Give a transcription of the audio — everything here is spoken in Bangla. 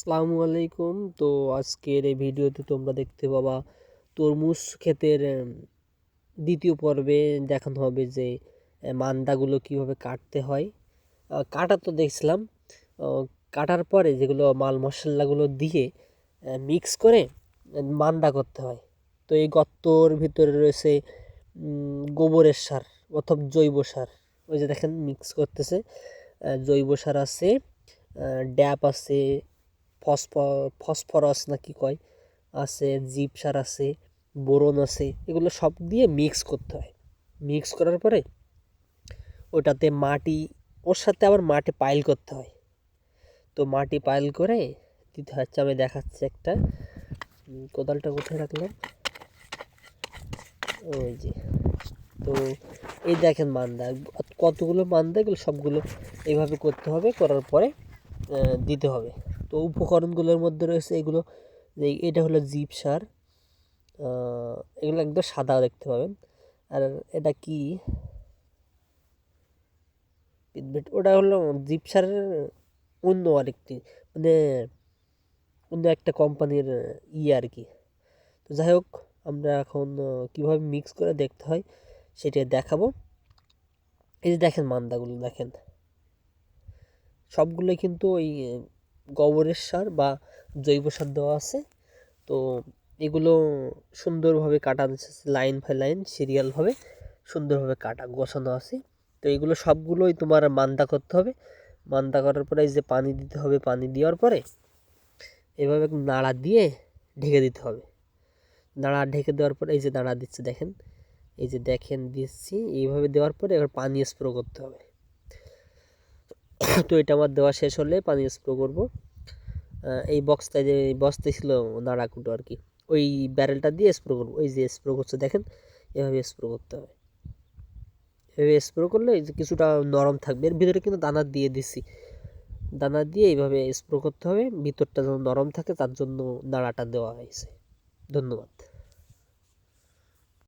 আসসালামু আলাইকুম। তো আজকের এই ভিডিওতে তোমরা দেখতে পাবা তরমুজ ক্ষেতের দ্বিতীয় পর্বে দেখানো হবে যে মান্দাগুলো কীভাবে কাটতে হয়। কাটা তো দেখছিলাম। কাটার পরে যেগুলো মাল মশলাগুলো দিয়ে মিক্স করে মান্দা করতে হয়। তো এই গর্তর ভিতরে রয়েছে গোবরের সার অথবা জৈব সার। ওই যে দেখেন মিক্স করতেছে। জৈব সার আছে ড্যাপ আছে ফসফ, ফসফরাস না কি কয়? আছে জিপ সার আছে, বোরন আছে, এগুলো সব দিয়ে মিক্স করতে হয়। মিক্স করার পরে ওটাতে মাটি, ওর সাথে আবার মাটি পাইল করতে হয়। তো মাটি পাইল করে দিতে হচ্ছে, আমি দেখাচ্ছি একটা। কোদালটা কোথায় রাখলাম। ওই যে, তো এই দেখেন মান্দা, কতগুলো মান্দা, এগুলো সবগুলো এইভাবে করতে হবে, করার পরে দিতে হবে। তো উপকরণগুলোর মধ্যে রয়েছে এগুলো, যে এটা হলো জিপ সার এগুলো একদম সাদা দেখতে পাবেন। আর এটা কি? ওটা হলো জিপ সারের অন্য আরেকটি মানে অন্য একটা কোম্পানির ইয়ে আর কি। তো যাই হোক, আমরা এখন কীভাবে মিক্স করে দেখতে হয় সেটা দেখাবো। এই যে দেখেন মান্দাগুলো, দেখেন। সবগুলোই কিন্তু ওই গোবরের সার বা জৈব সার দেওয়া আছে। তো এগুলো সুন্দরভাবে কাটা লাইন বাই লাইন, সিরিয়ালভাবে সুন্দরভাবে কাটা, গোছানো আছে। তো এগুলো সবগুলোই তোমার মান্দা করতে হবে। মান্দা করার পরে যে পানি দিতে হবে, পানি দেওয়ার পরে এভাবে নাড়া দিয়ে ঢেকে দিতে হবে। নাড়া ঢেকে দেওয়ার পরে এই যে নাড়া দিচ্ছে দেখেন, এই যে দেখেন দিচ্ছি, এইভাবে দেওয়ার পরে এবার পানি স্প্রে করতে হবে। তো এটা আমার দেওয়া শেষ হলে পানি স্প্রে করব। এই বক্সটায় যে বক্সটায় ছিল নাড়াকুটো আর কি। ওই ব্যারেলটা দিয়ে স্প্রে করব। ওই যে স্প্রে করছে, দেখেন? এভাবে স্প্রে করতে হবে। এভাবে স্প্রে করলে কিছুটা নরম থাকবে। এর ভিতরে কিন্তু দানা দিয়ে দিছি। দানা দিয়ে এইভাবে স্প্রে করতে হবে। ভিতরটা যেন নরম থাকে, তার জন্য নাড়াটা দেওয়া হয়েছে। ধন্যবাদ।